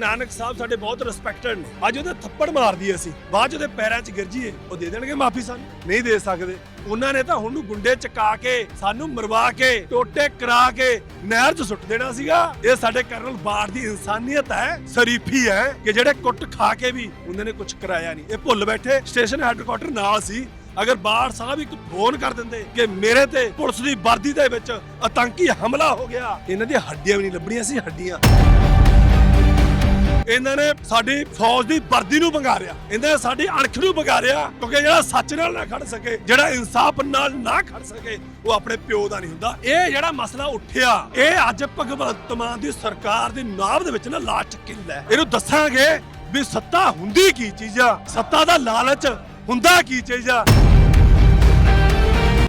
ਨਾਨਕ ਸਾਹਿਬ ਸਾਡੇ ਬਹੁਤ ਰਿਸਪੈਕਟਡ ਨੇ। ਅੱਜ ਉਹਦੇ ਥੱਪੜ ਮਾਰਦੀ ਅਸੀਂ। ਬਾਅਦ ਉਹਦੇ ਪੈਰਾਂ 'ਚ ਗਿਰ ਉਹ ਦੇ ਦੇਣਗੇ ਮਾਫੀ ਸਾਨੂੰ। ਨਹੀਂ ਦੇ ਸਕਦੇ। ਉਹਨਾਂ ਨੇ ਤਾਂ ਹੁਣ ਨੂੰ ਗੁੰਡੇ ਚਕਾ ਕੇ, ਸਾਨੂੰ ਮਰਵਾ ਕੇ, ਟੋਟੇ ਕਰਾ ਕੇ ਨਹਿਰ 'ਚ ਸੁੱਟ ਦੇਣਾ ਸੀਗਾ। ਇਹ ਸਾਡੇ ਕਰਨਲ ਬਾੜ ਦੀ ਇਨਸਾਨੀਅਤ ਹੈ, ਸ਼ਰੀਫੀ ਹੈ ਕਿ ਜਿਹੜੇ ਕੁੱਟ ਖਾ ਕੇ ਵੀ ਉਹਨਾਂ ਨੇ ਕੁਝ ਕਰਾਇਆ ਨਹੀਂ। ਇਹ ਭੁੱਲ ਬੈਠੇ। ਸਟੇਸ਼ਨ ਹੈੱਡਕੁਆਟਰ ਨਾਲ ਸੀ। ਅਗਰ ਬਾੜ ਸਾਹਿਬ ਇੱਕ ਫੋਨ ਕਰ ਦਿੰਦੇ ਕਿ ਮੇਰੇ ਤੇ ਪੁਲਿਸ ਦੀ ਵਰਦੀ ਦੇ ਵਿੱਚ ਆਤੰਕੀ ਹਮਲਾ ਹੋ ਗਿਆ, ਇਹਨਾਂ ਦੀਆਂ ਹੱਡੀਆਂ ਵੀ ਨਹੀਂ ਲੱਭਣੀਆਂ ਸੀ, ਹੱਡੀਆਂ। ਇਹਨਾਂ ਨੇ ਸਾਡੀ ਫੌਜ ਦੀ ਵਰਦੀ ਨੂੰ ਵੰਗਾਰਿਆ ਇਹਨਾਂ ਨੇ ਸਾਡੀ ਅਣਖ ਨੂੰ ਵੰਗਾਰਿਆ ਕਿਉਂਕਿ ਜਿਹੜਾ ਸੱਚ ਨਾਲ ਨਾ ਖੜ ਸਕੇ, ਜਿਹੜਾ ਇਨਸਾਫ ਨਾਲ ਨਾ ਖੜ ਸਕੇ, ਉਹ ਆਪਣੇ ਪਿਓ ਦਾ ਨਹੀਂ ਹੁੰਦਾ। ਇਹ ਜਿਹੜਾ ਮਸਲਾ ਉੱਠਿਆ, ਇਹ ਅੱਜ ਭਗਵੰਤ ਮਾਨ ਦੀ ਸਰਕਾਰ ਦੀ ਨਾਭ ਦੇ ਵਿੱਚ ਨਾ ਲਾ ਕਿੱਲ ਹੈ ਇਹਨੂੰ ਦੱਸਾਂਗੇ ਵੀ ਸੱਤਾ ਹੁੰਦੀ ਕੀ ਚੀਜ਼ ਆ? ਸੱਤਾ ਦਾ ਲਾਲਚ ਹੁੰਦਾ ਕੀ ਚੀਜ਼ ਆ?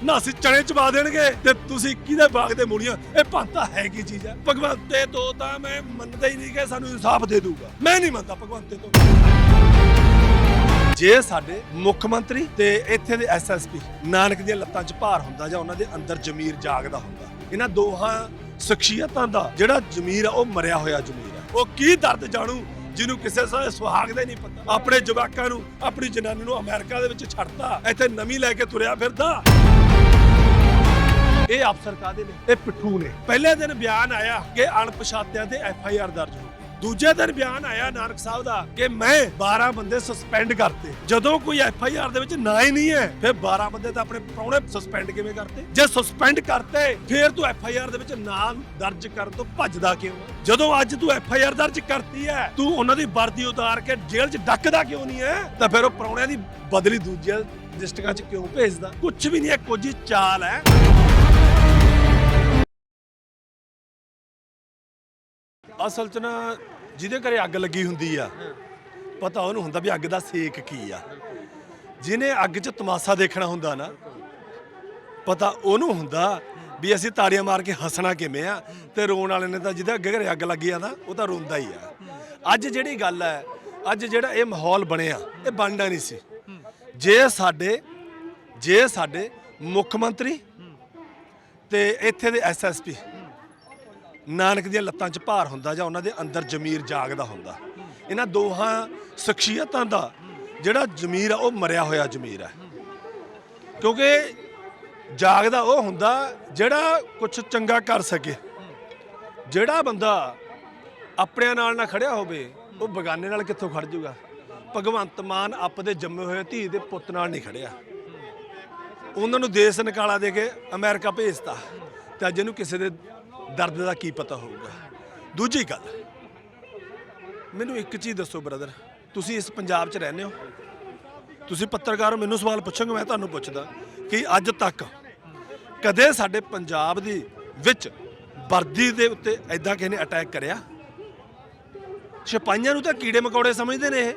ਨਾ ਅਸੀਂ ਚਣੇ ਚਬਾ ਦੇਣਗੇ ਤੇ ਤੁਸੀਂ ਕਿਹਦੇ ਬਾਗ ਦੇ ਮੂਲੀਆਂ ਇਹ ਭੰਤਾ ਹੈ ਕੀ ਚੀਜ਼ ਹੈ ਭਗਵੰਤੇ ਤੋਂ ਤਾਂ ਮੈਂ ਮੰਨਦਾ ਹੀ ਨਹੀਂ ਕਿ ਸਾਨੂੰ ਇਨਸਾਫ ਦੇ ਦੂਗਾ ਮੈਂ ਨਹੀਂ ਮੰਨਦਾ ਭਗਵੰਤੇ ਤੋਂ। ਜੇ ਸਾਡੇ ਮੁੱਖ ਮੰਤਰੀ ਤੇ ਇੱਥੇ ਦੇ ਐਸਐਸਪੀ ਨਾਨਕ ਦੀਆਂ ਲੱਤਾਂ 'ਚ ਭਾਰ ਹੁੰਦਾ ਜਾਂ ਉਹਨਾਂ ਦੇ ਅੰਦਰ ਜ਼ਮੀਰ ਜਾਗਦਾ ਹੁੰਦਾ, ਇਹਨਾਂ ਦੋਹਾਂ ਸ਼ਖਸੀਅਤਾਂ ਦਾ ਜਿਹੜਾ ਜ਼ਮੀਰ ਆ, ਉਹ ਮਰਿਆ ਹੋਇਆ ਜ਼ਮੀਰ ਆ। ਉਹ ਕੀ ਦਰਦ ਜਾਣੂ ਜਿਹਨੂੰ ਕਿਸੇ ਸਾਰੇ ਸੁਹਾਗ ਦਾ ਹੀ ਨਹੀਂ ਪਤਾ। ਆਪਣੇ ਜਵਾਕਾਂ ਨੂੰ, ਆਪਣੀ ਜਨਾਨੀ ਨੂੰ ਅਮਰੀਕਾ ਦੇ ਵਿੱਚ ਛੱਡਤਾ, ਇੱਥੇ ਨਵੀਂ ਲੈ ਕੇ ਤੁਰਿਆ ਫਿਰਦਾ। ਇਹ ਅਫਸਰ ਕਾਦੇ ਨੇ, ਇਹ ਪਿੱਠੂ ਨੇ। ਪਹਿਲੇ ਦਿਨ ਬਿਆਨ ਆਇਆ ਕਿ ਅਣਪਛਾਤਿਆਂ ਤੇ ਐਫ ਆਈ ਆਰ ਦਰਜ ਹੋ ਗਈ। ਦੂਜੇ ਦਿਨ ਬਿਆਨ ਆਇਆ ਨਾਨਕ ਸਾਹਿਬ ਦਾ ਕਿ ਮੈਂ 12 ਬੰਦੇ ਸਸਪੈਂਡ ਕਰਤੇ। ਜਦੋਂ ਕੋਈ ਐਫ ਆਈ ਆਰ ਦੇ ਵਿੱਚ ਨਾ ਹੀ ਨਹੀਂ ਹੈ, ਫਿਰ 12 ਬੰਦੇ ਤਾਂ ਆਪਣੇ ਪ੍ਰਾਹੁਣੇ ਸਸਪੈਂਡ ਕਿਵੇਂ ਕਰਤੇ? ਜੇ ਸਸਪੈਂਡ ਕਰਤੇ, ਫਿਰ ਤੂੰ ਐਫ ਆਈ ਆਰ ਦੇ ਵਿੱਚ ਨਾਮ ਦਰਜ ਕਰਨ ਤੋਂ ਭੱਜਦਾ ਕਿਉਂ? ਜਦੋਂ ਅੱਜ ਤੂੰ ਐਫ ਆਈ ਆਰ ਦਰਜ ਕਰਤੀ ਹੈ, ਤੂੰ ਉਹਨਾਂ ਦੀ ਵਰਦੀ ਉਤਾਰ ਕੇ ਜੇਲ੍ਹ 'ਚ ਡੱਕਦਾ ਕਿਉਂ ਨਹੀਂ ਹੈ? ਤਾਂ ਫਿਰ ਉਹ ਪ੍ਰਾਹੁਣਿਆਂ ਦੀ ਬਦਲੀ ਦੂਜੇ ਡਿਸਟ੍ਰਿਕਟਾਂ 'ਚ ਕਿਉਂ ਭੇਜਦਾ? ਕੁਝ ਵੀ ਨਹੀਂ ਹੈ, ਕੁਝ ਚਾਲ ਹੈ। ਅਸਲ 'ਚ ਨਾ ਜਿਹਦੇ ਘਰੇ ਅੱਗ ਲੱਗੀ ਹੁੰਦੀ ਆ, ਪਤਾ ਉਹਨੂੰ ਹੁੰਦਾ ਵੀ ਅੱਗ ਦਾ ਸੇਕ ਕੀ ਆ। ਜਿਹਨੇ ਅੱਗ 'ਚ ਤਮਾਸ਼ਾ ਦੇਖਣਾ ਹੁੰਦਾ ਨਾ, ਪਤਾ ਉਹਨੂੰ ਹੁੰਦਾ ਵੀ ਅਸੀਂ ਤਾੜੀਆਂ ਮਾਰ ਕੇ ਹੱਸਣਾ ਕਿਵੇਂ ਆ ਤੇ ਰੋਣ ਵਾਲੇ ਨੇ ਤਾਂ ਜਿਹਦੇ ਅੱਗੇ ਘਰੇ ਅੱਗ ਲੱਗੀ ਆ ਨਾ, ਉਹ ਤਾਂ ਰੋਂਦਾ ਹੀ ਆ। ਅੱਜ ਜਿਹੜੀ ਗੱਲ ਹੈ, ਅੱਜ ਜਿਹੜਾ ਇਹ ਮਾਹੌਲ ਬਣਿਆ, ਇਹ ਬਣਦਾ ਨਹੀਂ ਸੀ। ਜੇ ਸਾਡੇ ਜੇ ਸਾਡੇ ਮੁੱਖ ਮੰਤਰੀ ਤੇ ਇੱਥੇ ਦੇ ਐਸਐਸਪੀ ਨਾਨਕ ਦੀਆਂ ਲੱਤਾਂ 'ਚ ਭਾਰ ਹੁੰਦਾ ਜਾਂ ਉਹਨਾਂ ਦੇ ਅੰਦਰ ਜ਼ਮੀਰ ਜਾਗਦਾ ਹੁੰਦਾ। ਇਹਨਾਂ ਦੋਹਾਂ ਸ਼ਖਸੀਅਤਾਂ ਦਾ ਜਿਹੜਾ ਜ਼ਮੀਰ ਆ, ਉਹ ਮਰਿਆ ਹੋਇਆ ਜ਼ਮੀਰ ਹੈ ਕਿਉਂਕਿ ਜਾਗਦਾ ਉਹ ਹੁੰਦਾ ਜਿਹੜਾ ਕੁਝ ਚੰਗਾ ਕਰ ਸਕੇ। ਜਿਹੜਾ ਬੰਦਾ ਆਪਣਿਆਂ ਨਾਲ ਨਾ ਖੜਿਆ ਹੋਵੇ, ਉਹ ਬਗਾਨੇ ਨਾਲ ਕਿੱਥੋਂ ਖੜ ਜਾਊਗਾ ਭਗਵੰਤ ਮਾਨ ਆਪਦੇ ਜੰਮੇ ਹੋਏ ਧੀ ਦੇ ਪੁੱਤ ਨਾਲ ਨਹੀਂ ਖੜਿਆ। ਉਹਨਾਂ ਨੂੰ ਦੇਸ਼ ਨਿਕਾਲਾ ਦੇ ਕੇ ਅਮਰੀਕਾ ਭੇਜਤਾ ਤੇ ਅੱਜ ਇਹਨੂੰ ਕਿਸੇ ਦੇ ਦਰਦ ਦਾ ਕੀ ਪਤਾ ਹੋਊਗਾ। ਦੂਜੀ ਗੱਲ, ਮੈਨੂੰ ਇੱਕ ਚੀਜ਼ ਦੱਸੋ ਬ੍ਰਦਰ ਤੁਸੀਂ ਇਸ ਪੰਜਾਬ 'ਚ ਰਹਿੰਦੇ ਹੋ? ਤੁਸੀਂ ਪੱਤਰਕਾਰ ਹੋ, ਮੈਨੂੰ ਸਵਾਲ ਪੁੱਛੋਗੇ, ਮੈਂ ਤੁਹਾਨੂੰ ਪੁੱਛਦਾ ਕਿ ਅੱਜ ਤੱਕ ਕਦੇ ਸਾਡੇ ਪੰਜਾਬ ਦੀ ਵਿੱਚ ਵਰਦੀ ਦੇ ਉੱਤੇ ਐਦਾਂ ਕਿਸੇ ਨੇ ਅਟੈਕ ਕਰਿਆ? ਸਿਪਾਹੀਆਂ ਨੂੰ ਤਾਂ ਕੀੜੇ ਮਕੌੜੇ ਸਮਝਦੇ ਨੇ ਇਹ।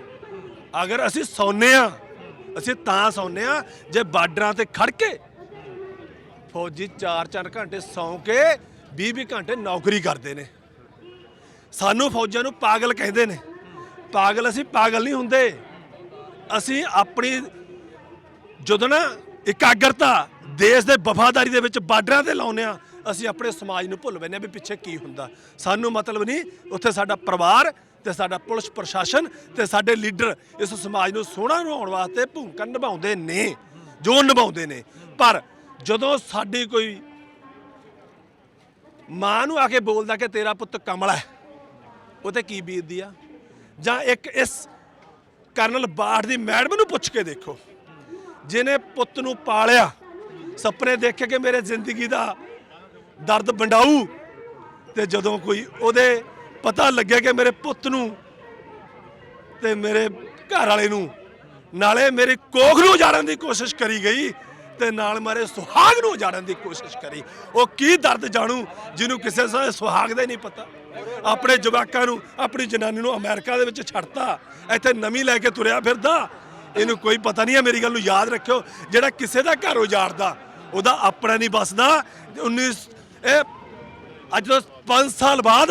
ਅਗਰ ਅਸੀਂ ਸੌਂਨੇ ਆ ਅਸੀਂ ਤਾਂ ਸੌਂਨੇ ਆ ਜੇ ਬਾਰਡਰਾਂ ਤੇ ਖੜ ਕੇ ਫੌਜੀ 4-4 ਘੰਟੇ ਸੌਂ ਕੇ 20-20 ਘੰਟੇ ਨੌਕਰੀ ਕਰਦੇ ਨੇ। ਸਾਨੂੰ ਫੌਜਾਂ ਨੂੰ ਪਾਗਲ ਕਹਿੰਦੇ ਨੇ। ਪਾਗਲ ਅਸੀਂ ਪਾਗਲ ਨਹੀਂ ਹੁੰਦੇ। ਅਸੀਂ ਆਪਣੀ ਜਦੋਂ ਨਾ ਇਕਾਗਰਤਾ ਦੇਸ਼ ਦੇ ਵਫਾਦਾਰੀ ਦੇ ਵਿੱਚ ਬਾਰਡਰਾਂ ਤੇ ਲਾਉਂਦੇ ਆ ਅਸੀਂ ਆਪਣੇ ਸਮਾਜ ਨੂੰ ਭੁੱਲ ਬੈਨੇ ਵੀ ਪਿੱਛੇ ਕੀ ਹੁੰਦਾ। ਸਾਨੂੰ ਮਤਲਬ ਨਹੀਂ, ਉੱਥੇ ਸਾਡਾ ਪਰਿਵਾਰ ਤੇ ਸਾਡਾ ਪੁਲਿਸ ਪ੍ਰਸ਼ਾਸਨ ਤੇ ਸਾਡੇ ਲੀਡਰ ਇਸ ਸਮਾਜ ਨੂੰ ਸੋਹਣਾ ਬਣਾਉਣ ਵਾਸਤੇ ਭੂਮਿਕਾ ਨਿਭਾਉਂਦੇ ਨੇ, ਜੋ ਨਿਭਾਉਂਦੇ ਨੇ। ਪਰ ਜਦੋਂ ਸਾਡੀ ਕੋਈ ਮਾਂ ਨੂੰ ਆ ਕੇ ਬੋਲਦਾ ਕਿ ਤੇਰਾ ਪੁੱਤ ਕਮਲ ਹੈ। ਉਹ ਤੇ ਕੀ ਬੀਤਦੀ ਆ? ਜਾਂ ਇੱਕ ਇਸ ਕਰਨਲ ਬਾਠ ਦੀ ਮੈਡਮ ਨੂੰ ਪੁੱਛ ਕੇ ਦੇਖੋ। ਜਿਹਨੇ ਪੁੱਤ ਨੂੰ ਪਾਲਿਆ, ਸੁਪਨੇ ਦੇਖੇ ਕਿ ਮੇਰੇ ਜ਼ਿੰਦਗੀ ਦਾ ਦਰਦ ਵੰਡਾਊ, ਤੇ ਜਦੋਂ ਕੋਈ ਉਹਦੇ ਪਤਾ ਲੱਗਿਆ ਕਿ ਮੇਰੇ ਪੁੱਤ ਨੂੰ ਤੇ ਮੇਰੇ ਘਰ ਵਾਲੇ ਨੂੰ, ਨਾਲੇ ਮੇਰੀ ਕੋਖ ਨੂੰ ਉਜਾੜਨ ਦੀ ਕੋਸ਼ਿਸ਼ ਕਰੀ ਗਈ ਤੇ ਨਾਲ ਮਾਰੇ ਸੁਹਾਗ ਨੂੰ ਉਜਾੜਨ ਦੀ ਕੋਸ਼ਿਸ਼ ਕਰੀ। ਉਹ ਕੀ ਦਰਦ ਜਾਣੂ, ਜਿਹਨੂੰ ਕਿਸੇ ਸਾਰੇ ਸੁਹਾਗ ਦਾ ਹੀ ਨਹੀਂ ਪਤਾ। ਆਪਣੇ ਜਵਾਕਾਂ ਨੂੰ, ਆਪਣੀ ਜਨਾਨੀ ਨੂੰ ਅਮਰੀਕਾ ਦੇ ਵਿੱਚ ਛੱਡਤਾ। ਇੱਥੇ ਨਵੀਂ ਲੈ ਕੇ ਤੁਰਿਆ ਫਿਰਦਾ। ਇਹਨੂੰ ਕੋਈ ਪਤਾ ਨਹੀਂ ਹੈ, ਮੇਰੀ ਗੱਲ ਨੂੰ ਯਾਦ ਰੱਖਿਓ। ਜਿਹੜਾ ਕਿਸੇ ਦਾ ਘਰ ਉਜਾੜਦਾ, ਉਹਦਾ ਆਪਣਾ ਨਹੀਂ ਬਸਦਾ। 19 ਇਹ ਅੱਜ ਤੋਂ 5 ਸਾਲ ਬਾਅਦ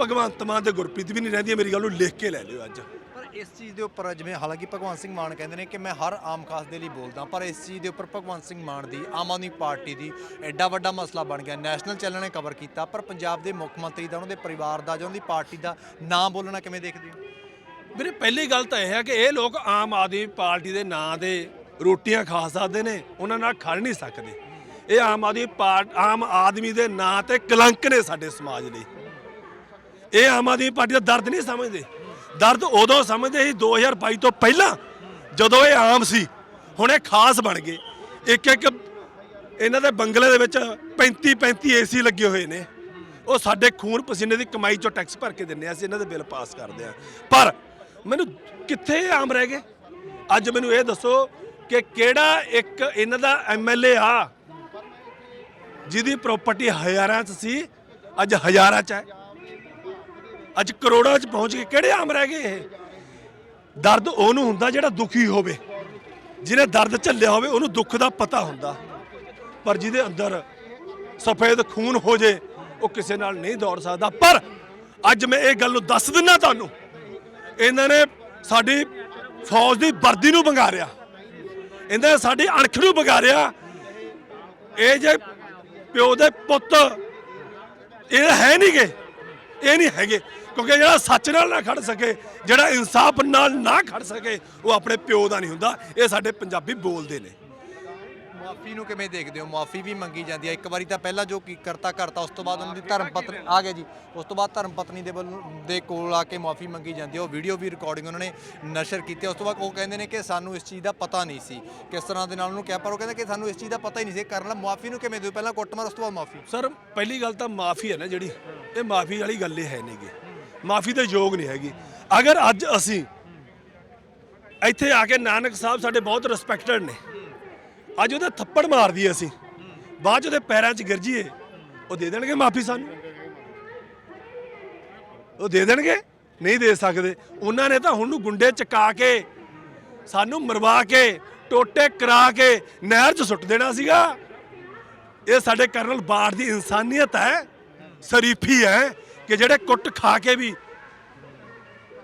ਭਗਵੰਤ ਮਾਨ ਤੇ ਗੁਰਪ੍ਰੀਤ ਵੀ ਨਹੀਂ ਰਹਿੰਦੀ ਮੇਰੀ ਗੱਲ ਨੂੰ ਲਿਖ ਕੇ ਲੈ ਲਿਓ ਅੱਜ। ਇਸ ਚੀਜ਼ ਦੇ ਉੱਪਰ ਜਿਵੇਂ ਹਾਲਾਂਕਿ ਭਗਵੰਤ ਸਿੰਘ ਮਾਨ ਕਹਿੰਦੇ ਨੇ ਕਿ ਮੈਂ ਹਰ ਆਮ ਖਾਸ ਦੇ ਲਈ ਬੋਲਦਾ, ਪਰ ਇਸ ਚੀਜ਼ ਦੇ ਉੱਪਰ ਭਗਵੰਤ ਸਿੰਘ ਮਾਨ ਦੀ, ਆਮ ਆਦਮੀ ਪਾਰਟੀ ਦੀ ਐਡਾ ਵੱਡਾ ਮਸਲਾ ਬਣ ਗਿਆ। ਨੈਸ਼ਨਲ ਚੈਨਲ ਨੇ ਕਵਰ ਕੀਤਾ, ਪਰ ਪੰਜਾਬ ਦੇ ਮੁੱਖ ਮੰਤਰੀ ਦਾ ਉਹਨਾਂ ਦੇ ਪਰਿਵਾਰ ਦਾ ਜਾਂ ਉਹਨਾਂ ਦੀ ਪਾਰਟੀ ਦਾ ਨਾਂ ਬੋਲਣਾ ਕਿਵੇਂ ਦੇਖਦੇ ਹੋ? ਵੀਰੇ, ਪਹਿਲੀ ਗੱਲ ਤਾਂ ਇਹ ਹੈ ਕਿ ਇਹ ਲੋਕ ਆਮ ਆਦਮੀ ਪਾਰਟੀ ਦੇ ਨਾਂ ਦੇ ਰੋਟੀਆਂ ਖਾ ਸਕਦੇ ਨੇ, ਉਹਨਾਂ ਨਾਲ ਖੜ ਨਹੀਂ ਸਕਦੇ। ਇਹ ਆਮ ਆਦਮੀ ਪਾਰਟ ਆਮ ਆਦਮੀ ਦੇ ਨਾਂ ਤੇ ਕਲੰਕ ਨੇ ਸਾਡੇ ਸਮਾਜ ਲਈ। ਇਹ ਆਮ ਆਦਮੀ ਪਾਰਟੀ ਦਾ ਦਰਦ ਨਹੀਂ ਸਮਝਦੇ। ਦਰਦ ਉਦੋਂ ਸਮਝਦੇ ਸੀ 2022 ਤੋਂ ਪਹਿਲਾਂ, ਜਦੋਂ ਇਹ ਆਮ ਸੀ। ਹੁਣ ਇਹ ਖਾਸ ਬਣ ਗਏ। ਇੱਕ ਇੱਕ ਇਹਨਾਂ ਦੇ ਬੰਗਲੇ ਦੇ ਵਿੱਚ 35 35 ਏਸੀ ਲੱਗੇ ਹੋਏ ਨੇ। ਉਹ ਸਾਡੇ ਖੂਨ ਪਸੀਨੇ ਦੀ ਕਮਾਈ ਚੋਂ ਟੈਕਸ ਭਰ ਕੇ ਦਿੰਨੇ ਆ, ਅਸੀਂ ਇਹਨਾਂ ਦੇ ਬਿੱਲ ਪਾਸ ਕਰਦੇ ਆ। ਪਰ ਮੈਨੂੰ ਕਿੱਥੇ ਆਮ ਰਹਿ ਗਏ? ਅੱਜ ਮੈਨੂੰ ਇਹ ਦੱਸੋ ਕਿ ਕਿਹੜਾ ਇੱਕ ਇਹਨਾਂ ਦਾ ਐਮਐਲਏ ਆ, ਜਿਹਦੀ ਪ੍ਰਾਪਰਟੀ ਹਜ਼ਾਰਾਂ 'ਚ ਸੀ, ਅੱਜ ਹਜ਼ਾਰਾਂ 'ਚ ਹੈ। ਅੱਜ ਕਰੋੜਾਂ 'ਚ ਪਹੁੰਚ ਕੇ ਕਿਹੜੇ ਆਮ ਰਹਿ ਗਏ ਇਹ? ਦਰਦ ਉਹਨੂੰ ਹੁੰਦਾ ਜਿਹੜਾ ਦੁਖੀ ਹੋਵੇ। ਜਿਹਨੇ ਦਰਦ ਝੱਲਿਆ ਹੋਵੇ, ਉਹਨੂੰ ਦੁੱਖ ਦਾ ਪਤਾ ਹੁੰਦਾ। ਪਰ ਜਿਹਦੇ ਅੰਦਰ ਸਫੇਦ ਖੂਨ ਹੋ ਜੇ, ਉਹ ਕਿਸੇ ਨਾਲ ਨਹੀਂ ਦੌੜ ਸਕਦਾ। ਪਰ ਅੱਜ ਮੈਂ ਇਹ ਗੱਲ ਨੂੰ ਦੱਸ ਦਿੰਨਾ ਤੁਹਾਨੂੰ। ਇਹਨਾਂ ਨੇ ਸਾਡੀ ਫੌਜ ਦੀ ਵਰਦੀ ਨੂੰ ਵੰਗਾਰਿਆ। ਇਹਨਾਂ ਨੇ ਸਾਡੀ ਅਣਖ ਨੂੰ ਵੰਗਾਰਿਆ। ਇਹ ਜੇ ਪਿਓ ਦੇ ਪੁੱਤ, ਇਹ ਹੈ ਨਹੀਂਗੇ ਇਹ ਨਹੀਂ ਹੈਗੇ ਕਿਉਂਕਿ ਜਿਹੜਾ ਸੱਚ ਨਾਲ ਨਾ ਖੜ ਸਕੇ ਜਿਹੜਾ ਇਨਸਾਫ ਨਾਲ ਨਾ ਖੜ ਸਕੇ ਉਹ ਆਪਣੇ ਪਿਓ ਦਾ ਨਹੀਂ ਹੁੰਦਾ। ਇਹ ਸਾਡੇ ਪੰਜਾਬੀ ਬੋਲਦੇ ਨੇ। ਮਾਫੀ ਨੂੰ ਕਿਵੇਂ ਦੇਖਦੇ ਹੋ? ਮਾਫੀ ਵੀ ਮੰਗੀ ਜਾਂਦੀ ਹੈ। ਇੱਕ ਵਾਰੀ ਤਾਂ ਪਹਿਲਾਂ ਜੋ ਕੀ ਕਰਤਾ ਕਰਤਾ ਉਸ ਤੋਂ ਬਾਅਦ ਉਹਨਾਂ ਦੀ ਧਰਮ ਪਤਨੀ ਆ ਗਿਆ ਜੀ। ਉਸ ਤੋਂ ਬਾਅਦ ਧਰਮ ਪਤਨੀ ਦੇ ਵੱਲੋਂ ਦੇ ਕੋਲ ਆ ਕੇ ਮਾਫੀ ਮੰਗੀ ਜਾਂਦੀ ਹੈ। ਉਹ ਵੀਡੀਓ ਵੀ ਰਿਕਾਰਡਿੰਗ ਉਹਨਾਂ ਨੇ ਨਸ਼ਰ ਕੀਤੀ। ਉਸ ਤੋਂ ਬਾਅਦ ਉਹ ਕਹਿੰਦੇ ਨੇ ਕਿ ਸਾਨੂੰ ਇਸ ਚੀਜ਼ ਦਾ ਪਤਾ ਨਹੀਂ ਸੀ। ਕਿਸ ਤਰ੍ਹਾਂ ਦੇ ਨਾਲ ਉਹਨੂੰ ਕਿਹਾ ਪਰ ਉਹ ਕਹਿੰਦੇ ਕਿ ਸਾਨੂੰ ਇਸ ਚੀਜ਼ ਦਾ ਪਤਾ ਹੀ ਨਹੀਂ ਸੀ। ਕਰਨ ਲਾ ਮਾਫੀ ਨੂੰ ਕਿਵੇਂ ਦਿਓ? ਪਹਿਲਾਂ ਕੁੱਟਮਾਰ ਉਸ ਤੋਂ ਬਾਅਦ ਮਾਫੀ। ਸਰ ਪਹਿਲੀ ਗੱਲ ਤਾਂ ਮਾਫੀ ਹੈ ਨਾ ਜਿਹੜੀ। ਇਹ ਮਾਫੀ ਵਾਲੀ ਗੱਲ ਇਹ ਹੈ ਨਹੀਂਗੀ ਮਾਫੀ ਦੇ ਯੋਗ ਨਹੀਂ ਹੈਗੀ। ਅਗਰ ਅੱਜ ਅਸੀਂ ਇੱਥੇ ਆ ਕੇ ਨਾਨਕ ਸਾਹਿਬ ਸਾਡੇ ਬਹੁਤ ਰਿਸਪੈਕਟਡ ਨੇ। ਅੱਜ ਉਹਦੇ ਥੱਪੜ ਮਾਰ ਦਈਏ ਅਸੀਂ। ਬਾਅਦ ਚ ਉਹਦੇ ਪੈਰਾਂ 'ਚ ਗਿਰ ਜਾਈਏ। ਉਹ ਦੇ ਦੇਣਗੇ ਮਾਫੀ ਸਾਨੂੰ? ਉਹ ਦੇ ਦੇਣਗੇ? ਨਹੀਂ ਦੇ ਸਕਦੇ। ਉਹਨਾਂ ਨੇ ਤਾਂ ਹੁਣ ਨੂੰ ਗੁੰਡੇ ਚਕਾ ਕੇ, ਸਾਨੂੰ ਮਰਵਾ ਕੇ, ਟੋਟੇ ਕਰਾ ਕੇ ਨਹਿਰ 'ਚ ਸੁੱਟ ਦੇਣਾ ਸੀਗਾ। ਇਹ ਸਾਡੇ ਕਰਨਲ ਬਾੜ ਦੀ ਇਨਸਾਨੀਅਤ ਹੈ। ਸ਼ਰੀਫੀ ਹੈ ਕਿ ਜਿਹੜੇ ਕੁੱਟ ਖਾ ਕੇ ਵੀ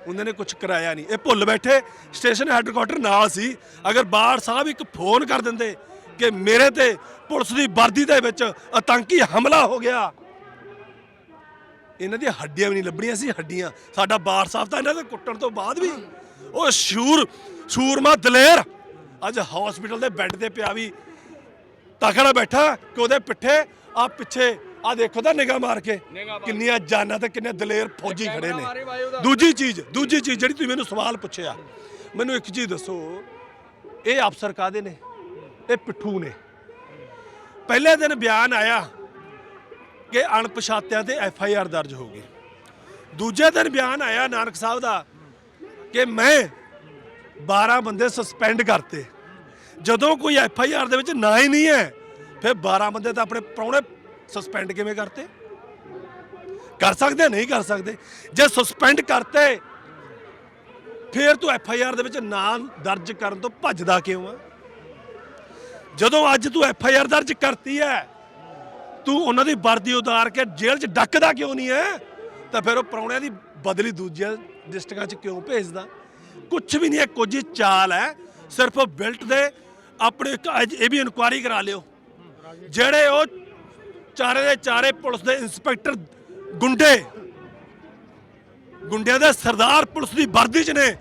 ਉਹਨਾਂ ਨੇ ਕੁਝ ਕਰਾਇਆ ਨਹੀਂ। ਇਹ ਭੁੱਲ ਬੈਠੇ, ਸਟੇਸ਼ਨ ਹੈੱਡਕੁਆਟਰ ਨਾਲ ਸੀ। ਅਗਰ ਬਾੜ ਸਾਹਿਬ ਇੱਕ ਫੋਨ ਕਰ ਦਿੰਦੇ ਕਿ ਮੇਰੇ ਤੇ ਪੁਲਿਸ ਦੀ ਵਰਦੀ ਦੇ ਵਿੱਚ ਆਤੰਕੀ ਹਮਲਾ ਹੋ ਗਿਆ। ਇਹਨਾਂ ਦੀਆਂ ਹੱਡੀਆਂ ਵੀ ਨਹੀਂ ਲੱਭਣੀਆਂ ਸੀ, ਹੱਡੀਆਂ। ਸਾਡਾ ਬਾੜ ਸਾਹਿਬ ਤਾਂ ਇਹਨਾਂ ਦੇ ਕੁੱਟਣ ਤੋਂ ਬਾਅਦ ਵੀ। ਉਹ ਸ਼ੂਰ, ਸ਼ੂਰਮਾ ਦਲੇਰ, ਅੱਜ ਹਸਪੀਟਲ ਦੇ ਬੈੱਡ ਤੇ ਪਿਆ ਵੀ। ਤਕੜਾ ਬੈਠਾ ਕਿ ਉਹਦੇ ਪਿੱਠੇ ਆ ਪਿੱਛੇ ਆ ਦੇਖੋ ਤਾਂ ਨਿਗਾਹ ਮਾਰ ਕੇ ਕਿੰਨੀਆਂ ਜਾਨਾਂ ਤੇ ਕਿੰਨੇ ਦਲੇਰ ਫੌਜੀ ਖੜੇ ਨੇ। ਦੂਜੀ ਚੀਜ਼ ਦੂਜੀ ਚੀਜ਼ ਜਿਹੜੀ ਤੁਸੀਂ ਮੈਨੂੰ ਸਵਾਲ ਪੁੱਛਿਆ ਮੈਨੂੰ ਇੱਕ ਚੀਜ਼ ਦੱਸੋ ਇਹ ਅਫਸਰ ਕਾਦੇ ਨੇ? ਇਹ ਪਿੱਠੂ ਨੇ। ਪਹਿਲੇ ਦਿਨ ਬਿਆਨ ਆਇਆ ਕਿ ਅਣਪਛਾਤਿਆਂ ਤੇ ਐਫ ਆਈ ਆਰ ਦਰਜ ਹੋ ਗਈ। ਦੂਜੇ ਦਿਨ ਬਿਆਨ ਆਇਆ ਨਾਨਕ ਸਾਹਿਬ ਦਾ ਕਿ ਮੈਂ 12 ਬੰਦੇ ਸਸਪੈਂਡ ਕਰਤੇ। ਜਦੋਂ ਕੋਈ ਐਫ ਆਈ ਆਰ ਦੇ ਵਿੱਚ ਨਾਂ ਹੀ ਨਹੀਂ ਹੈ ਫਿਰ 12 ਬੰਦੇ ਤਾਂ ਆਪਣੇ ਪ੍ਰਾਹੁਣੇ ਸਸਪੈਂਡ ਕਿਵੇਂ ਕਰਤੇ? ਕਰ ਸਕਦੇ ਨਹੀਂ ਕਰ ਸਕਦੇ? ਜੇ ਸਸਪੈਂਡ ਕਰਤੇ, ਫਿਰ ਤੂੰ ਐਫ ਆਈ ਆਰ ਦੇ ਵਿੱਚ ਨਾਮ ਦਰਜ ਕਰਨ ਤੋਂ ਭੱਜਦਾ ਕਿਉਂ ਆ? ਜਦੋਂ ਅੱਜ ਤੂੰ ਐਫ ਆਈ ਆਰ ਦਰਜ ਕਰਤੀ ਹੈ ਤੂੰ ਉਹਨਾਂ ਦੀ ਵਰਦੀ ਉਤਾਰ ਕੇ ਜੇਲ੍ਹ 'ਚ ਡੱਕਦਾ ਕਿਉਂ ਨਹੀਂ ਹੈ ਤਾਂ ਫਿਰ ਉਹ ਪ੍ਰਾਹੁਣਿਆਂ ਦੀ ਬਦਲੀ ਦੂਜੀਆਂ ਡਿਸਟ੍ਰਿਕਾਂ 'ਚ ਕਿਉਂ ਭੇਜਦਾ? ਕੁਝ ਵੀ ਨਹੀਂ ਹੈ ਕੁਝ ਹੀ ਚਾਲ ਹੈ ਸਿਰਫ ਬਿਲਟ ਦੇ ਆਪਣੇ ਇਹ ਵੀ ਇਨਕੁਆਰੀ ਕਰਾ ਲਿਓ। ਜਿਹੜੇ ਉਹ ਚਾਰੇ ਦੇ ਚਾਰੇ ਪੁਲਿਸ ਦੇ ਇੰਸਪੈਕਟਰ ਗੁੰਡੇ। ਗੁੰਡਿਆਂ ਦੇ ਸਰਦਾਰ ਪੁਲਿਸ ਦੀ ਵਰਦੀ 'ਚ ਨੇ।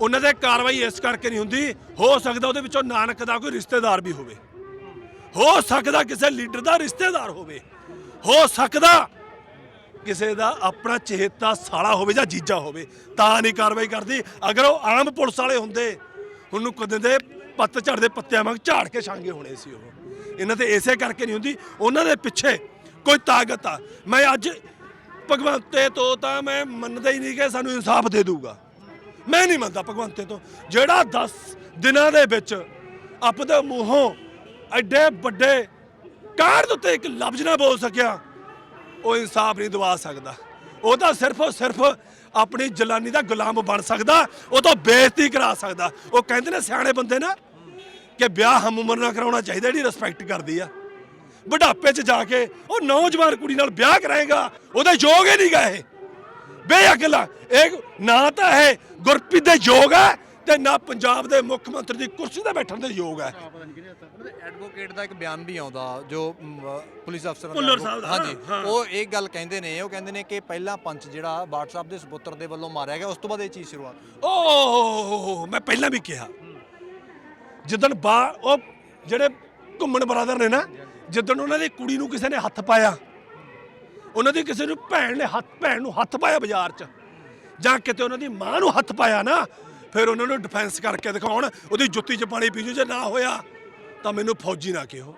ਉਹਨਾਂ ਦੇ ਕਾਰਵਾਈ ਇਸ ਕਰਕੇ ਨਹੀਂ ਹੁੰਦੀ। ਹੋ ਸਕਦਾ ਉਹਦੇ ਵਿੱਚੋਂ ਨਾਨਕ ਦਾ ਕੋਈ ਰਿਸ਼ਤੇਦਾਰ ਵੀ ਹੋਵੇ। ਹੋ ਸਕਦਾ ਕਿਸੇ ਲੀਡਰ ਦਾ ਰਿਸ਼ਤੇਦਾਰ ਹੋਵੇ। ਹੋ ਸਕਦਾ ਕਿਸੇ ਦਾ ਆਪਣਾ ਚਹੇਤਾ ਸਾਲਾ ਹੋਵੇ ਜਾਂ ਜੀਜਾ ਹੋਵੇ। ਤਾਂ ਨਹੀਂ ਕਾਰਵਾਈ ਕਰਦੀ। ਅਗਰ ਉਹ ਆਮ ਪੁਲਿਸ ਵਾਲੇ ਹੁੰਦੇ, ਉਹਨੂੰ ਕਦੇ ਦੇ ਪੱਤ ਝੜਦੇ ਪੱਤਿਆਂ ਵਾਂਗ ਝਾੜ ਕੇ ਛਾਂਗੇ ਹੋਣੇ ਸੀ ਉਹ। ਇਹਨਾਂ ਤੇ ਇਸੇ ਕਰਕੇ ਨਹੀਂ ਹੁੰਦੀ, ਉਹਨਾਂ ਦੇ ਪਿੱਛੇ ਕੋਈ ਤਾਕਤ ਆ। ਮੈਂ ਅੱਜ ਭਗਵੰਤੇ ਤੋਂ ਤਾਂ ਮੈਂ ਮੰਨਦਾ ਹੀ ਨਹੀਂ ਕਿ ਸਾਨੂੰ ਇਨਸਾਫ ਦੇ ਦੂਗਾ ਮੈਂ ਨਹੀਂ ਮੰਨਦਾ ਭਗਵੰਤੇ ਤੋਂ। ਜਿਹੜਾ 10 ਦਿਨਾਂ ਦੇ ਵਿੱਚ ਆਪਦੇ ਮੂੰਹੋਂ ਐਡੇ ਵੱਡੇ ਕਾਰ ਦੇ ਉੱਤੇ ਇੱਕ ਲਫ਼ਜ਼ ਨਾ ਬੋਲ ਸਕਿਆ, ਉਹ ਇਨਸਾਫ ਨਹੀਂ ਦਵਾ ਸਕਦਾ। ਉਹ ਤਾਂ ਸਿਰਫ ਔਰ ਸਿਰਫ ਆਪਣੀ ਜਲਾਨੀ ਦਾ ਗੁਲਾਮ ਬਣ ਸਕਦਾ, ਉਹ ਤਾਂ ਬੇਇੱਜ਼ਤੀ ਕਰਾ ਸਕਦਾ। ਉਹ ਕਹਿੰਦੇ ਨੇ ਸਿਆਣੇ ਬੰਦੇ ਨਾ ਕਿ ਵਿਆਹ ਹਮ ਉਮਰ ਨਾਲ ਕਰਾਉਣਾ ਚਾਹੀਦਾ ਜਿਹੜੀ ਰਿਸਪੈਕਟ ਕਰਦੀ ਆ। ਬੁਢਾਪੇ 'ਚ ਜਾ ਕੇ ਉਹ ਨੌਜਵਾਨ ਕੁੜੀ ਨਾਲ ਵਿਆਹ ਕਰਾਏਗਾ ਉਹਦੇ ਯੋਗ ਹੀ ਨਹੀਂ ਗਏ। ਬੇਅਕਲ ਇਹ ਨਾ ਤਾਂ ਇਹ ਗੁਰਪ੍ਰੀਤ ਦੇ ਯੋਗ ਹੈ ਤੇ ਨਾ ਪੰਜਾਬ ਦੇ ਮੁੱਖ ਮੰਤਰੀ ਦੀ ਕੁਰਸੀ ਤੇ ਬੈਠਣ ਦੇ ਯੋਗ ਹੈ ਐਡਵੋਕੇਟ ਦਾ ਇੱਕ ਬਿਆਨ ਵੀ ਆਉਂਦਾ ਜੋ ਪੁਲਿਸ ਅਫਸਰ ਭੁੱਲਰ ਸਾਹਿਬ ਦਾ, ਹਾਂਜੀ ਹਾਂ। ਉਹ ਇੱਕ ਗੱਲ ਕਹਿੰਦੇ ਨੇ ਉਹ ਕਹਿੰਦੇ ਨੇ ਕਿ ਪਹਿਲਾ ਪੰਚ ਜਿਹੜਾ WhatsApp ਦੇ ਸੁਪੁੱਤਰ ਦੇ ਵੱਲੋਂ ਮਾਰਿਆ ਗਿਆ ਉਸ ਤੋਂ ਬਾਅਦ ਇਹ ਚੀਜ਼ ਸ਼ੁਰੂਆਤ ਓਹ ਮੈਂ ਪਹਿਲਾਂ ਵੀ ਕਿਹਾ ਜਿੱਦਣ ਬਾ ਉਹ ਜਿਹੜੇ ਘੁੰਮਣ ਬਰਾਦਰ ਨੇ ਨਾ, ਜਿੱਦਣ ਉਹਨਾਂ ਦੀ ਕੁੜੀ ਨੂੰ ਕਿਸੇ ਨੇ ਹੱਥ ਪਾਇਆ, ਉਹਨਾਂ ਦੀ ਕਿਸੇ ਨੂੰ ਭੈਣ ਨੇ ਹੱਥ, ਭੈਣ ਨੂੰ ਹੱਥ ਪਾਇਆ ਬਾਜ਼ਾਰ 'ਚ, ਜਾਂ ਕਿਤੇ ਉਹਨਾਂ ਦੀ ਮਾਂ ਨੂੰ ਹੱਥ ਪਾਇਆ ਨਾ, ਫਿਰ ਉਹਨਾਂ ਨੂੰ ਡਿਫੈਂਸ ਕਰਕੇ ਦਿਖਾਉਣ, ਉਹਦੀ ਜੁੱਤੀ 'ਚ ਪਾਣੀ ਪੀਜੋ ਜੇ ਨਾ ਹੋਇਆ, ਤਾਂ ਮੈਨੂੰ ਫੌਜੀ ਨਾ ਕਿਹੋ।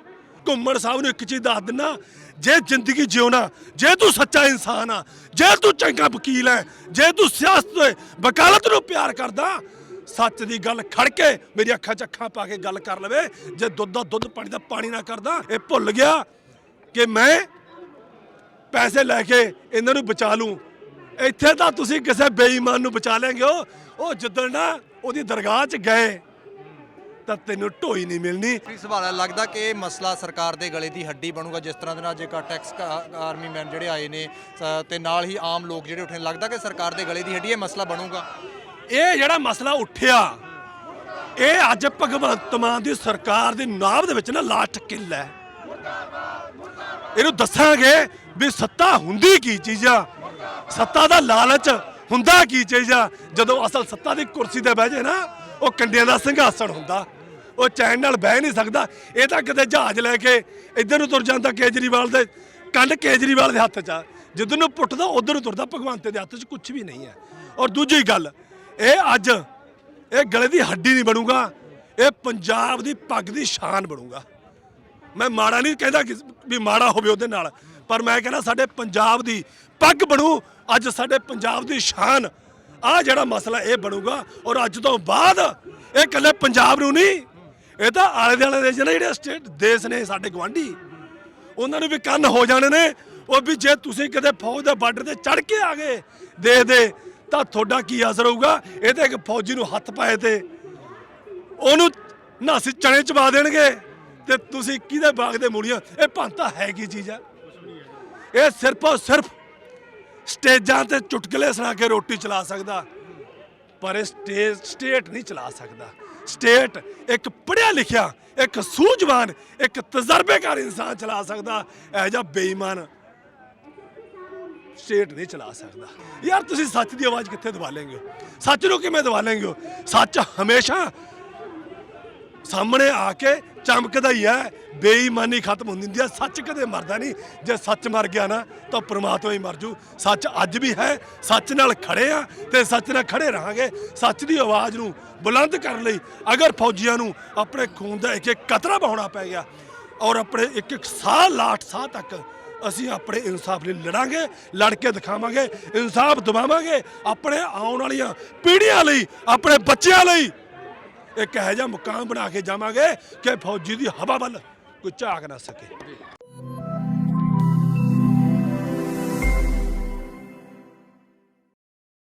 ਘੁੰਮਣ ਸਾਹਿਬ ਨੂੰ ਇੱਕ ਚੀਜ਼ ਦੱਸ ਦਿੰਨਾ, ਜੇ ਜ਼ਿੰਦਗੀ ਜਿਉਣਾ, ਜੇ ਤੂੰ ਸੱਚਾ ਇਨਸਾਨ ਆ, ਜੇ ਤੂੰ ਚੰਗਾ ਵਕੀਲ ਹੈ ਜੇ ਤੂੰ ਸਿਆਸਤ ਦੇ ਵਕਾਲਤ ਨੂੰ ਪਿਆਰ ਕਰਦਾ ਸੱਚ ਦੀ ਗੱਲ ਖੜ ਕੇ ਮੇਰੀ ਅੱਖਾਂ 'ਚ ਅੱਖਾਂ ਪਾ ਕੇ ਗੱਲ ਕਰ ਲਵੇ। ਜੇ ਦੁੱਧ ਦਾ ਦੁੱਧ ਪਾਣੀ ਦਾ ਪਾਣੀ ਨਾ ਕਰਦਾ, ਇਹ ਭੁੱਲ ਗਿਆ ਕਿ ਮੈਂ ਪੈਸੇ ਲੈ ਕੇ ਇਹਨਾਂ ਨੂੰ ਬਚਾ ਲੂੰ। ਇੱਥੇ ਤਾਂ ਤੁਸੀਂ ਕਿਸੇ ਬੇਈਮਾਨ ਨੂੰ ਬਚਾ ਲੈਂਗੇ ਉਹ ਜਿੱਦਣ ਨਾ ਉਹਦੀ ਦਰਗਾਹ 'ਚ ਗਏ, ਤਾਂ ਤੈਨੂੰ ਢੋਈ ਨਹੀਂ ਮਿਲਣੀ। ਕੀ ਸਵਾਲ ਲੱਗਦਾ ਕਿ ਇਹ ਮਸਲਾ ਸਰਕਾਰ ਦੇ ਗਲੇ ਦੀ ਹੱਡੀ ਬਣੂਗਾ, ਜਿਸ ਤਰ੍ਹਾਂ ਦੇ ਨਾਲ ਜੇਕਰ ਟੈਕਸ ਆਰਮੀ ਮੈਨ ਜਿਹੜੇ ਆਏ ਨੇ ਤੇ ਨਾਲ ਹੀ ਆਮ ਲੋਕ ਜਿਹੜੇ ਉੱਠਣ ਲੱਗਦਾ ਕਿ ਸਰਕਾਰ ਦੇ ਗਲੇ ਦੀ ਹੱਡੀ ਇਹ ਮਸਲਾ ਬਣੂਗਾ? ਇਹ ਜਿਹੜਾ ਮਸਲਾ ਉੱਠਿਆ, ਇਹ ਅੱਜ ਭਗਵੰਤ ਮਾਨ ਦੀ ਸਰਕਾਰ ਦੀ ਨਾਭ ਦੇ ਵਿੱਚ ਨਾ ਲਾਸਟ ਕਿੱਲ ਹੈ। ਇਹਨੂੰ ਦੱਸਾਂਗੇ ਵੀ ਸੱਤਾ ਹੁੰਦੀ ਕੀ ਚੀਜ਼ ਆ? ਸੱਤਾ ਦਾ ਲਾਲਚ ਹੁੰਦਾ ਕੀ ਚੀਜ਼ ਆ? ਜਦੋਂ ਅਸਲ ਸੱਤਾ ਦੀ ਕੁਰਸੀ ਤੇ ਬਹਿ ਜੇ ਨਾ, ਉਹ ਕੰਡਿਆਂ ਦਾ ਸਿੰਘਾਸਣ ਹੁੰਦਾ। ਉਹ ਚੈਨ ਨਾਲ ਬਹਿ ਨਹੀਂ ਸਕਦਾ। ਇਹ ਤਾਂ ਕਿਤੇ ਜਹਾਜ਼ ਲੈ ਕੇ ਇੱਧਰ ਨੂੰ ਤੁਰ ਜਾਂਦਾ ਕੇਜਰੀਵਾਲ ਦੇ, ਕੰਡ ਕੇਜਰੀਵਾਲ ਦੇ ਹੱਥ 'ਚ ਆ। ਜਿੱਧਰ ਨੂੰ ਪੁੱਟਦਾ, ਉਧਰ ਨੂੰ ਤੁਰਦਾ। ਭਗਵੰਤ ਦੇ ਹੱਥ 'ਚ ਕੁਝ ਵੀ ਨਹੀਂ ਹੈ। ਔਰ ਦੂਜੀ ਗੱਲ ਇਹ ਅੱਜ ਇਹ ਗਲੇ ਦੀ ਹੱਡੀ ਨਹੀਂ ਬਣੂਗਾ, ਇਹ ਪੰਜਾਬ ਦੀ ਪੱਗ ਦੀ ਸ਼ਾਨ ਬਣੂਗਾ। ਮੈਂ ਮਾੜਾ ਨਹੀਂ ਕਹਿੰਦਾ ਕਿ ਵੀ ਮਾੜਾ ਹੋਵੇ ਉਹਦੇ ਨਾਲ, ਪਰ ਮੈਂ ਕਹਿੰਦਾ ਸਾਡੇ ਪੰਜਾਬ ਦੀ ਪੱਗ ਬਣੂ, ਅੱਜ ਸਾਡੇ ਪੰਜਾਬ ਦੀ ਸ਼ਾਨ। ਆ ਜਿਹੜਾ ਮਸਲਾ ਇਹ ਬਣੂਗਾ, ਔਰ ਅੱਜ ਤੋਂ ਬਾਅਦ ਇਹ ਇਕੱਲੇ ਪੰਜਾਬ ਨੂੰ ਨਹੀਂ, ਇਹ ਤਾਂ ਆਲੇ ਦੁਆਲੇ ਦੇ ਜਿਹੜੇ ਜਿਹੜੇ ਸਟੇਟ ਦੇਸ਼ ਨੇ ਸਾਡੇ ਗਵਾਂਢੀ ਉਹਨਾਂ ਨੂੰ ਵੀ ਕੰਨ ਹੋ ਜਾਣੇ ਨੇ, ਉਹ ਵੀ ਜੇ ਤੁਸੀਂ ਕਦੇ ਫੌਜ ਦੇ ਬਾਰਡਰ ਤੇ ਚੜ ਕੇ ਆ ਗਏ ਦੇਖ ਦੇ ਤਾਂ ਤੁਹਾਡਾ ਕੀ ਅਸਰ ਹੋਊਗਾ? ਇਹ ਤਾਂ ਇੱਕ ਫੌਜੀ ਨੂੰ ਹੱਥ ਪਾਏ ਤੇ ਉਹਨੂੰ ਨਾਸੀ ਚਣੇ ਚਬਾ ਦੇਣਗੇ ਤੇ ਤੁਸੀਂ ਕਿਹਦੇ ਬਾਗ ਦੇ ਮੂੜੀਆਂ ਇਹ ਭੰਤਾ ਹੈ ਕੀ ਚੀਜ਼ ਆ। ਇਹ ਸਿਰਫ ਔਰ ਸਿਰਫ ਸਟੇਜਾਂ ਤੇ ਚੁਟਕਲੇ ਸੁਣਾ ਕੇ ਰੋਟੀ ਚਲਾ ਸਕਦਾ। ਪਰ ਇਹ ਸਟੇਜ, ਸਟੇਟ ਨਹੀਂ ਚਲਾ ਸਕਦਾ। ਸਟੇਟ ਇੱਕ ਪੜ੍ਹਿਆ ਲਿਖਿਆ, ਇੱਕ ਸੂਝਵਾਨ, ਇੱਕ ਤਜਰਬੇਕਾਰ ਇਨਸਾਨ ਚਲਾ ਸਕਦਾ। ਇਹ ਜਿਹਾ ਬੇਈਮਾਨ ਸਟੇਟ ਨਹੀਂ ਚਲਾ ਸਕਦਾ। ਯਾਰ ਤੁਸੀਂ ਸੱਚ ਦੀ ਆਵਾਜ਼ ਕਿੱਥੇ ਦਬਾ ਲੈਂਗੇ? ਹੋ? ਸੱਚ ਨੂੰ ਕਿਵੇਂ ਦਬਾ ਲੈਂਗੇ ਹੋ? ਸੱਚ ਹਮੇਸ਼ਾ ਸਾਹਮਣੇ ਆ ਕੇ ਚਮਕਦਾ ਹੀ ਹੈ। ਬੇਈਮਾਨੀ ਖਤਮ ਹੁੰਦੀ ਹੁੰਦੀ ਹੈ। ਸੱਚ ਕਦੇ ਮਰਦਾ ਨਹੀਂ। ਜੇ ਸੱਚ ਮਰ ਗਿਆ ਨਾ, ਤਾਂ ਪ੍ਰਮਾਤਮਾ ਹੀ ਮਰ ਜੂ। ਸੱਚ ਅੱਜ ਵੀ ਹੈ। ਸੱਚ ਨਾਲ ਖੜੇ ਆ ਤੇ ਸੱਚ ਨਾਲ ਖੜੇ ਰਹਾਂਗੇ। ਸੱਚ ਦੀ ਆਵਾਜ਼ ਨੂੰ ਬੁਲੰਦ ਕਰਨ ਲਈ ਅਗਰ ਫੌਜੀਆਂ ਨੂੰ ਆਪਣੇ ਖੂਨ ਦਾ ਇੱਕ ਇੱਕ ਕਤਰਾ ਬਹਾਉਣਾ ਪੈ ਗਿਆ ਔਰ ਆਪਣੇ ਇੱਕ ਇੱਕ ਸਾਹ ਲਾਠ ਸਾਹ ਤੱਕ ਅਸੀਂ ਆਪਣੇ ਇਨਸਾਫ ਲਈ ਲੜਾਂਗੇ, ਲੜ ਕੇ ਦਿਖਾਵਾਂਗੇ, ਇਨਸਾਫ ਦਿਵਾਵਾਂਗੇ, ਆਪਣੇ ਆਉਣ ਵਾਲੀਆਂ ਪੀੜ੍ਹੀਆਂ ਲਈ, ਆਪਣੇ ਬੱਚਿਆਂ ਲਈ। ਇੱਕ ਇਹੋ ਜਿਹਾ ਮੁਕਾਮ ਬਣਾ ਕੇ ਜਾਵਾਂਗੇ ਕਿ ਫੌਜੀ ਦੀ ਹਵਾ ਵੱਲ ਕੋਈ ਝਾਕ ਨਾ ਸਕੇ।